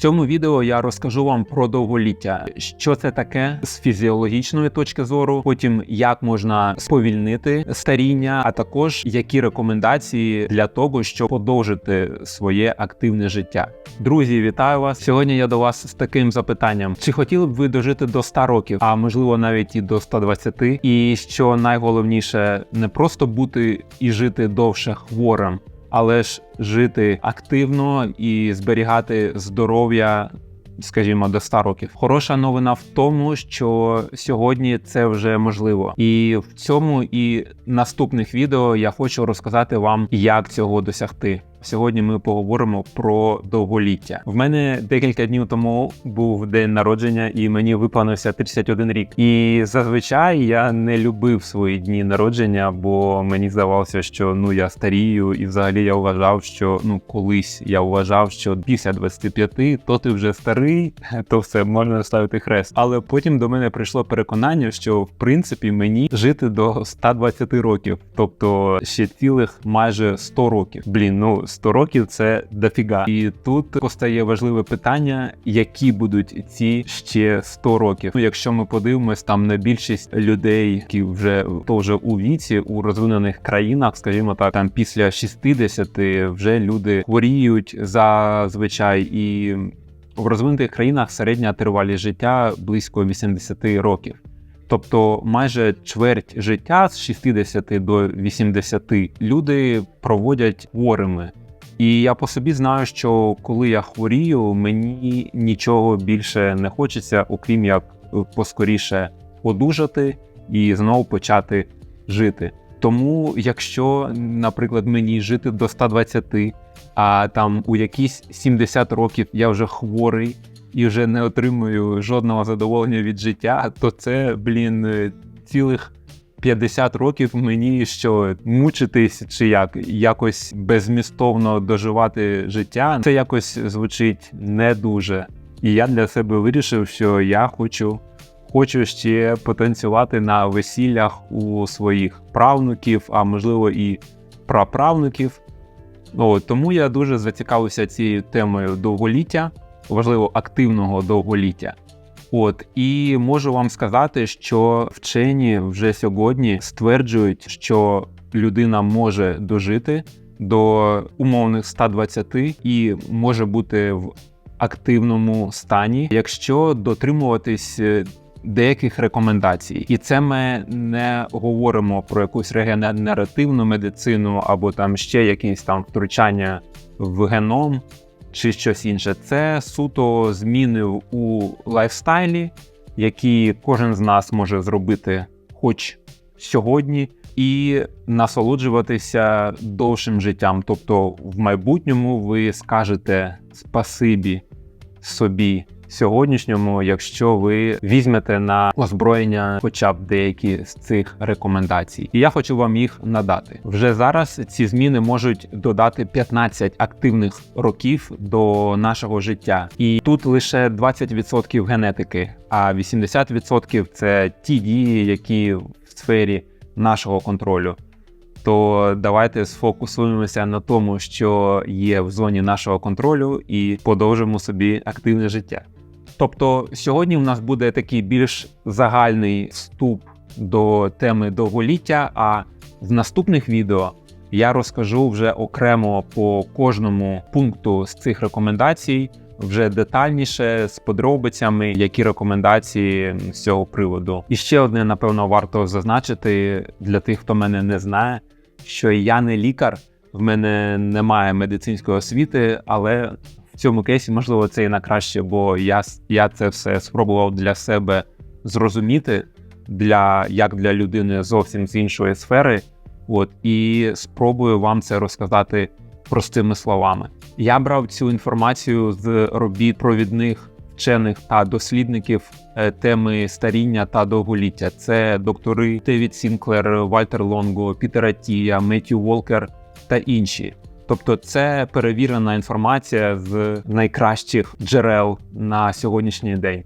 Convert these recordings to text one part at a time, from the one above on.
Цьому відео я розкажу вам про довголіття, що це таке з фізіологічної точки зору, потім як можна сповільнити старіння, а також які рекомендації для того, щоб подовжити своє активне життя. Друзі, вітаю вас! Сьогодні я до вас з таким запитанням: чи хотіли б ви дожити до 100 років, а можливо навіть і до 120? І що найголовніше, не просто бути і жити довше хворим але ж жити активно і зберігати здоров'я. Скажімо, до 100 років. Хороша новина в тому, що сьогодні це вже можливо, і в цьому і наступних відео я хочу розказати вам, як цього досягти. Сьогодні ми поговоримо про довголіття. В мене декілька днів тому був день народження, і мені виповнився 31 рік. І зазвичай я не любив свої дні народження, бо мені здавалося, що ну я старію, і взагалі я вважав, що ну колись я вважав, що після 25 то ти вже старий, то все можна ставити хрест. Але потім до мене прийшло переконання, що в принципі мені жити до 120 років, тобто ще цілих майже 100 років. Блін, ну. 100 років це дофіга. І тут постає важливе питання, які будуть ці ще 100 років. Ну, якщо ми подивимось там на більшість людей, які вже то у віці у розвинених країнах, скажімо так, там після 60 вже люди хворіють зазвичай і. В розвинутих країнах середня тривалість життя близько 80 років. Тобто майже чверть життя з 60 до 80 люди проводять хворими. І я по собі знаю, що коли я хворію, мені нічого більше не хочеться, окрім як поскоріше одужати і знову почати жити. Тому, якщо, наприклад, мені жити до 120, а там у якісь 70 років я вже хворий і вже не отримую жодного задоволення від життя, то це, блін, цілих 50 років мені що мучитись чи як якось безмістовно доживати життя. Це якось звучить не дуже. І я для себе вирішив, що я хочу хочу ще потанцювати на весіллях у своїх правнуків, а можливо і праправнуків. О, тому я дуже зацікавився цією темою довголіття, важливо активного довголіття. От і можу вам сказати, що вчені вже сьогодні стверджують, що людина може дожити до умовних 120 і може бути в активному стані, якщо дотримуватись е, деяких рекомендацій, і це ми не говоримо про якусь регенеративну медицину або там ще якісь там втручання в геном чи щось інше. Це суто зміни у лайфстайлі, які кожен з нас може зробити хоч сьогодні, і насолоджуватися довшим життям. Тобто, в майбутньому ви скажете спасибі собі сьогоднішньому, якщо ви візьмете на озброєння, хоча б деякі з цих рекомендацій, і я хочу вам їх надати. Вже зараз ці зміни можуть додати 15 активних років до нашого життя, і тут лише 20% генетики, а 80% це ті дії, які в сфері нашого контролю. То давайте сфокусуємося на тому, що є в зоні нашого контролю, і подовжимо собі активне життя. Тобто сьогодні у нас буде такий більш загальний вступ до теми довголіття. А в наступних відео я розкажу вже окремо по кожному пункту з цих рекомендацій, вже детальніше з подробицями, які рекомендації з цього приводу. І ще одне, напевно, варто зазначити для тих, хто мене не знає, що я не лікар, в мене немає медицинської освіти, але в цьому кейсі, можливо, це і на краще, бо я я це все спробував для себе зрозуміти, для як для людини зовсім з іншої сфери. От і спробую вам це розказати простими словами. Я брав цю інформацію з робіт провідних вчених та дослідників е, теми старіння та довголіття. Це доктори Девід Сінклер, Вальтер Лонго, Пітер Атія, Меттю Волкер та інші. Тобто, це перевірена інформація з найкращих джерел на сьогоднішній день.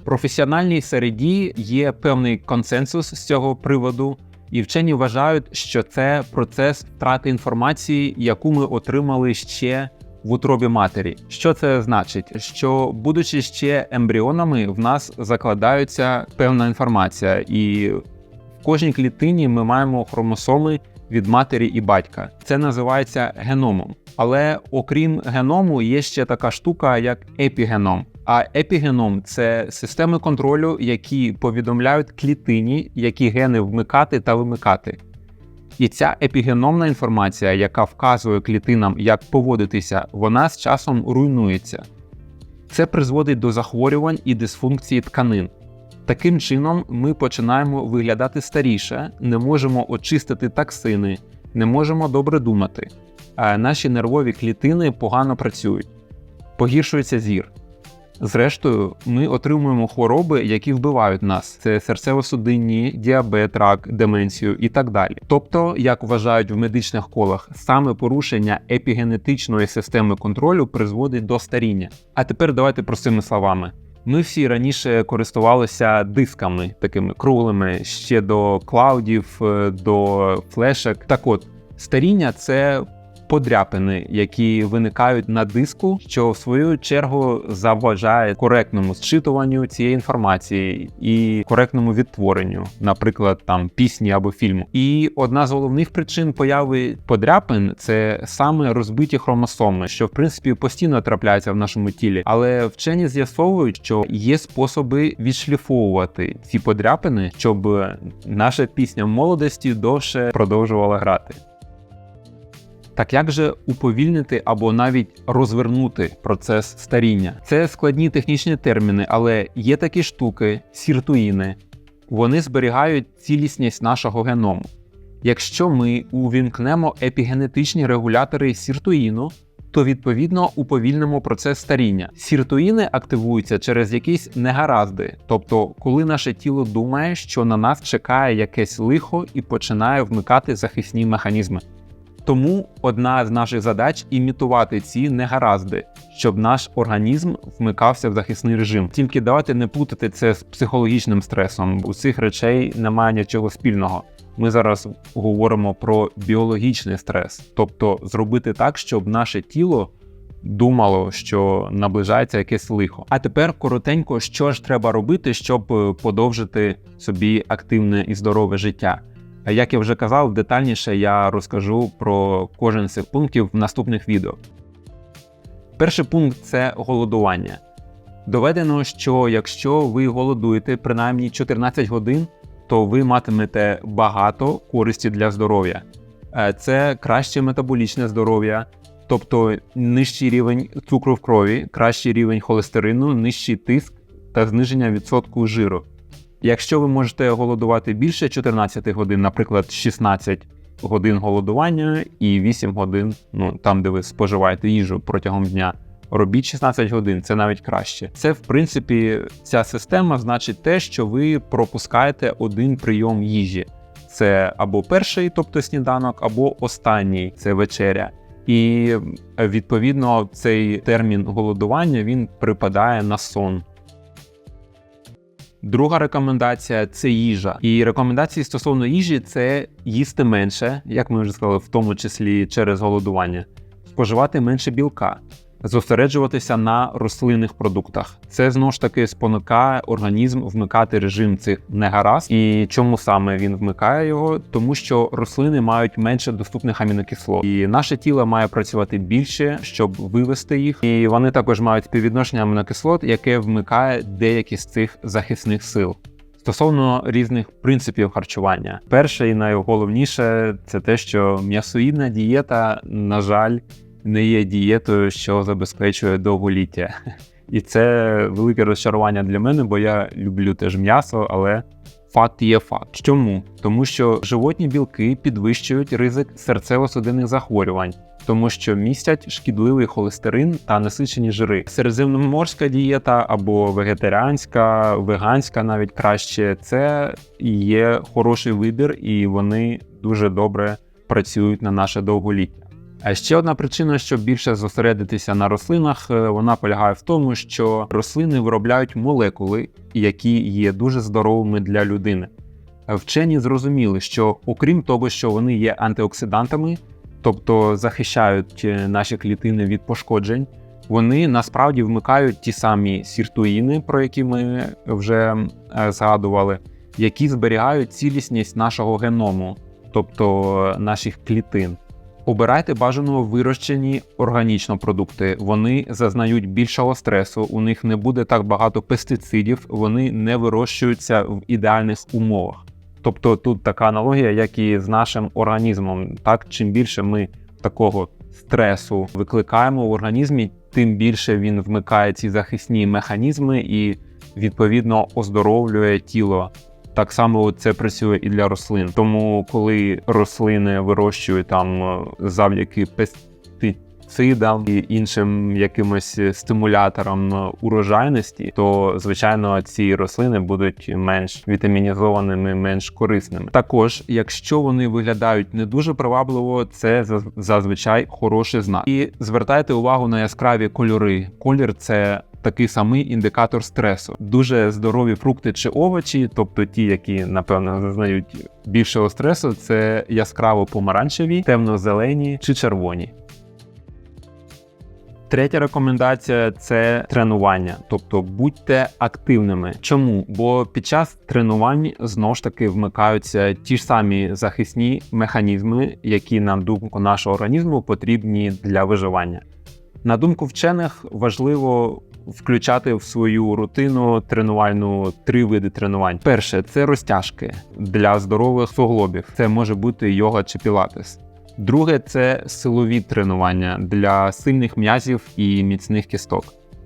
В професіональній середі є певний консенсус з цього приводу, і вчені вважають, що це процес втрати інформації, яку ми отримали ще в утробі матері. Що це значить? Що, будучи ще ембріонами, в нас закладається певна інформація, і в кожній клітині ми маємо хромосоми від матері і батька. Це називається геномом. Але окрім геному, є ще така штука, як епігеном. А епігеном це системи контролю, які повідомляють клітині, які гени вмикати та вимикати. І ця епігеномна інформація, яка вказує клітинам, як поводитися, вона з часом руйнується. Це призводить до захворювань і дисфункції тканин. Таким чином, ми починаємо виглядати старіше, не можемо очистити токсини, не можемо добре думати, а наші нервові клітини погано працюють, погіршується зір. Зрештою, ми отримуємо хвороби, які вбивають нас: це серцево-судинні, діабет, рак, деменцію і так далі. Тобто, як вважають в медичних колах, саме порушення епігенетичної системи контролю призводить до старіння. А тепер давайте простими словами. Ми всі раніше користувалися дисками такими круглими ще до клаудів, е, до флешок. Так от, старіння це подряпини, які виникають на диску, що в свою чергу заважає коректному зчитуванню цієї інформації і коректному відтворенню, наприклад, там пісні або фільму. І одна з головних причин появи подряпин це саме розбиті хромосоми, що в принципі постійно трапляється в нашому тілі. Але вчені з'ясовують, що є способи відшліфовувати ці подряпини, щоб наша пісня молодості довше продовжувала грати. Так як же уповільнити або навіть розвернути процес старіння? Це складні технічні терміни, але є такі штуки, сіртуїни. Вони зберігають цілісність нашого геному. Якщо ми увімкнемо епігенетичні регулятори сіртуїну, то відповідно уповільнимо процес старіння. Сіртуїни активуються через якісь негаразди, тобто, коли наше тіло думає, що на нас чекає якесь лихо і починає вмикати захисні механізми. Тому одна з наших задач імітувати ці негаразди, щоб наш організм вмикався в захисний режим. Тільки давайте не плутати це з психологічним стресом. У цих речей немає нічого спільного. Ми зараз говоримо про біологічний стрес, тобто зробити так, щоб наше тіло думало, що наближається якесь лихо. А тепер коротенько, що ж треба робити, щоб е, подовжити собі активне і здорове життя. Як я вже казав, детальніше я розкажу про кожен з цих пунктів в наступних відео. Перший пункт це голодування. Доведено, що якщо ви голодуєте принаймні 14 годин, то ви матимете багато користі для здоров'я. Е, Це краще метаболічне здоров'я, тобто нижчий рівень цукру в крові, кращий рівень холестерину, нижчий тиск та зниження відсотку жиру. Якщо ви можете голодувати більше 14 годин, наприклад, 16 годин голодування і 8 годин, ну там, де ви споживаєте їжу протягом дня, робіть 16 годин, це навіть краще. Це, в принципі, ця система значить те, що ви пропускаєте один прийом їжі. Це або перший, тобто сніданок, або останній це вечеря. І відповідно цей термін голодування він припадає на сон. Друга рекомендація це їжа. І рекомендації стосовно їжі це їсти менше, як ми вже сказали, в тому числі через голодування, споживати менше білка, зосереджуватися на рослинних продуктах. Це знову ж таки спонукає організм вмикати режим цих негаразд. І чому саме він вмикає його? Тому що рослини мають менше доступних амінокислот, і наше тіло має працювати більше, щоб вивести їх. І вони також мають співвідношення амінокислот, яке вмикає деякі з цих захисних сил. Стосовно різних принципів харчування, перше і найголовніше це те, що м'ясоїдна дієта, на жаль, не є дієтою, що забезпечує довголіття. І це велике розчарування для мене, бо я люблю теж м'ясо, але факт є факт. Чому? Тому що животні білки підвищують ризик серцево-судинних захворювань, тому що містять шкідливий холестерин та насичені жири. Середземноморська дієта або вегетаріанська, веганська навіть краще це є хороший вибір, і вони дуже добре працюють на наше довголіття. Ще одна причина, щоб більше зосередитися на рослинах, е, вона полягає в тому, що рослини виробляють молекули, які є дуже здоровими для людини. Вчені зрозуміли, що окрім того, що вони є антиоксидантами, тобто захищають е, наші клітини від пошкоджень. Вони насправді вмикають ті самі сіртуїни, про які ми вже е, згадували, які зберігають цілісність нашого геному, тобто наших клітин. Обирайте бажано вирощені органічно продукти. Вони зазнають більшого стресу, у них не буде так багато пестицидів, вони не вирощуються в ідеальних умовах. Тобто тут така аналогія, як і з нашим організмом. Так, чим більше ми такого стресу викликаємо в організмі, тим більше він вмикає ці захисні механізми і відповідно оздоровлює тіло. Так само це працює і для рослин. Тому, коли рослини вирощують там е, завдяки пестицидам і іншим якимось стимуляторам е, урожайності, то звичайно ці рослини будуть менш вітамінізованими, менш корисними. Також, якщо вони виглядають не дуже привабливо, це зазвичай хороший знак. І звертайте увагу на яскраві кольори. Колір це такий самий індикатор стресу. Дуже здорові фрукти чи овочі, тобто ті, які напевно зазнають більшого стресу, це яскраво помаранчеві, темно-зелені чи червоні. Третя рекомендація це тренування, тобто будьте активними. Чому? Бо під час тренувань знову ж таки вмикаються ті ж самі захисні механізми, які на думку нашого організму потрібні для виживання. На думку вчених, важливо включати в свою рутину тренувальну три види тренувань. Перше це розтяжки для здорових суглобів. Це може бути йога чи пілатес. Друге це силові тренування для сильних м'язів і міцних кісток.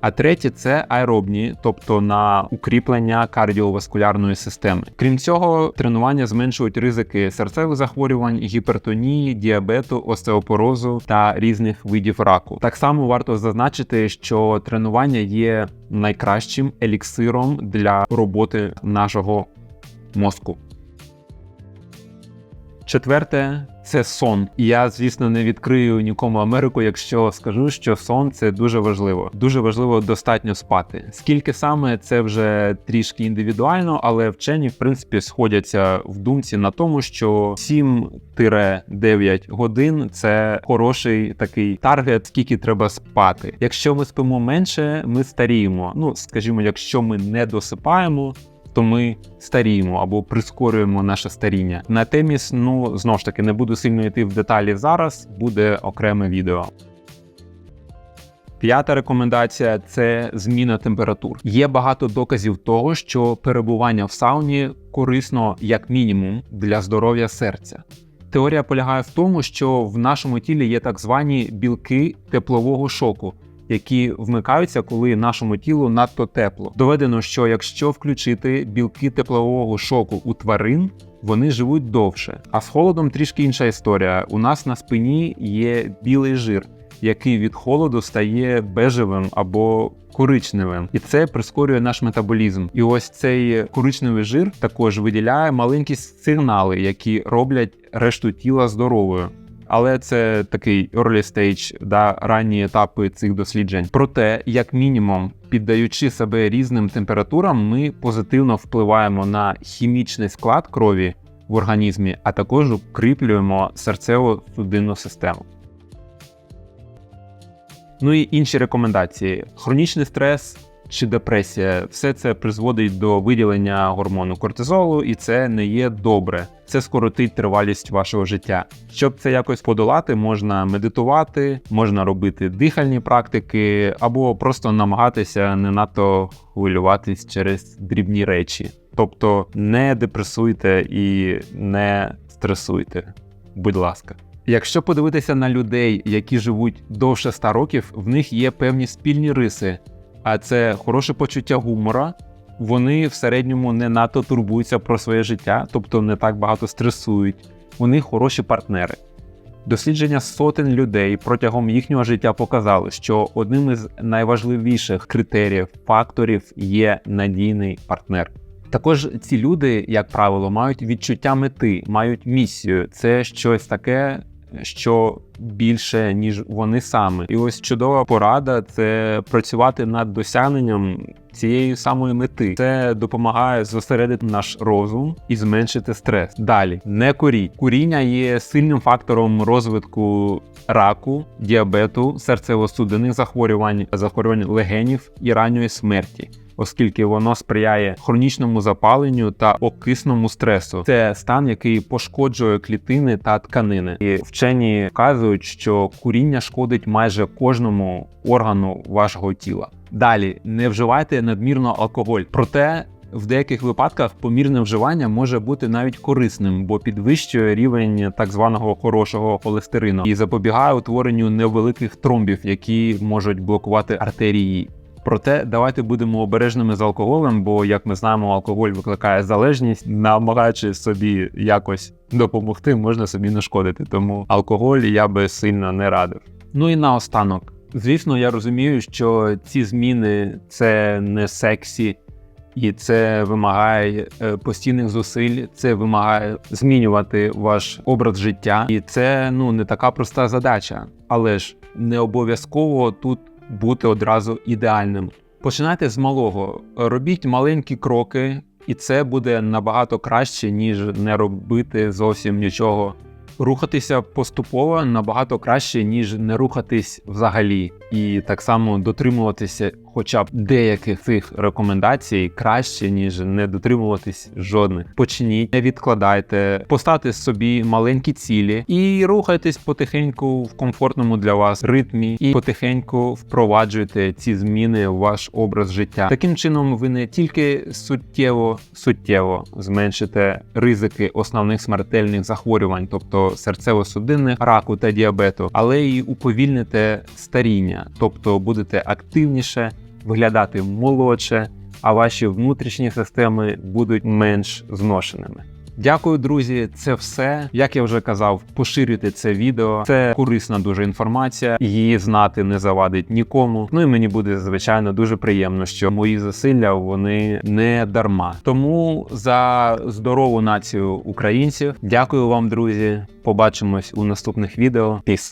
А третє це аеробні, тобто на укріплення кардіоваскулярної системи. Крім цього, тренування зменшують ризики серцевих захворювань, гіпертонії, діабету, остеопорозу та різних видів раку. Так само варто зазначити, що тренування є найкращим еліксиром для роботи нашого мозку. Четверте це сон. І я, звісно, не відкрию нікому Америку, якщо скажу, що сон це дуже важливо. Дуже важливо достатньо спати. Скільки саме це вже трішки індивідуально, але вчені в принципі сходяться в думці на тому, що 7-9 годин це хороший такий таргет, скільки треба спати. Якщо ми спимо менше, ми старіємо. Ну скажімо, якщо ми не досипаємо то ми старіємо або прискорюємо наше старіння. На темі ну знову ж таки не буду сильно йти в деталі зараз, буде окреме відео. П'ята рекомендація це зміна температур. Є багато доказів того, що перебування в сауні корисно як мінімум для здоров'я серця. Теорія полягає в тому, що в нашому тілі є так звані білки теплового шоку, які вмикаються, коли нашому тілу надто тепло. Доведено, що якщо включити білки теплового шоку у тварин, вони живуть довше. А з холодом трішки інша історія. У нас на спині є білий жир, який від холоду стає бежевим або коричневим, і це прискорює наш метаболізм. І ось цей коричневий жир також виділяє маленькі сигнали, які роблять решту тіла здоровою але це такий early stage, да, ранні етапи цих досліджень. Проте, як мінімум, піддаючи себе різним температурам, ми позитивно впливаємо на хімічний склад крові в організмі, а також укріплюємо серцево-судинну систему. Ну і інші рекомендації: хронічний стрес чи депресія, все це призводить до виділення гормону кортизолу, і це не є добре. Це скоротить тривалість вашого життя. Щоб це якось подолати, можна медитувати, можна робити дихальні практики, або просто намагатися не надто хвилюватись через дрібні речі. Тобто не депресуйте і не стресуйте. Будь ласка. Якщо подивитися на людей, які живуть довше 100 років, в них є певні спільні риси а це хороше почуття гумора. Вони в середньому не надто турбуються про своє життя, тобто не так багато стресують. Них хороші партнери. Дослідження сотень людей протягом їхнього життя показали, що одним із найважливіших критеріїв факторів є надійний партнер. Також ці люди, як правило, мають відчуття мети, мають місію. Це щось таке, що більше ніж вони саме. І ось чудова порада це працювати над досягненням цієї самої мети. Це допомагає зосередити наш розум і зменшити стрес. Далі не куріть. Куріння є сильним фактором розвитку раку, діабету, серцево-судинних захворювань, захворювань легенів і ранньої смерті. Оскільки воно сприяє хронічному запаленню та окисному стресу, це стан, який пошкоджує клітини та тканини. І вчені вказують, що куріння шкодить майже кожному органу вашого тіла. Далі не вживайте надмірно алкоголь. Проте в деяких випадках помірне вживання може бути навіть корисним, бо підвищує рівень так званого хорошого холестерину і запобігає утворенню невеликих тромбів, які можуть блокувати артерії. Проте давайте будемо обережними з алкоголем, бо як ми знаємо, алкоголь викликає залежність, намагаючись собі якось допомогти, можна собі нашкодити. Тому алкоголь я би сильно не радив. Ну і наостанок. Звісно, я розумію, що ці зміни це не сексі, і це вимагає е, постійних зусиль, це вимагає змінювати ваш образ життя, і це ну не така проста задача, але ж не обов'язково тут бути одразу ідеальним. Починайте з малого, робіть маленькі кроки, і це буде набагато краще, ніж не робити зовсім нічого. Рухатися поступово набагато краще, ніж не рухатись взагалі, і так само дотримуватися хоча б деяких цих рекомендацій краще, ніж не дотримуватись жодних. Почніть, не відкладайте, поставте собі маленькі цілі і рухайтесь потихеньку в комфортному для вас ритмі, і потихеньку впроваджуйте ці зміни в ваш образ життя. Таким чином, ви не тільки суттєво суттєво зменшите ризики основних смертельних захворювань, тобто серцево-судинних, раку та діабету, але й уповільните старіння, тобто будете активніше виглядати молодше, а ваші внутрішні системи будуть менш зношеними. Дякую, друзі. Це все. Як я вже казав, поширюйте це відео. Це корисна дуже інформація. Її знати не завадить нікому. Ну і мені буде звичайно дуже приємно, що мої зусилля вони не дарма. Тому за здорову націю українців. Дякую вам, друзі. Побачимось у наступних відео. Піс.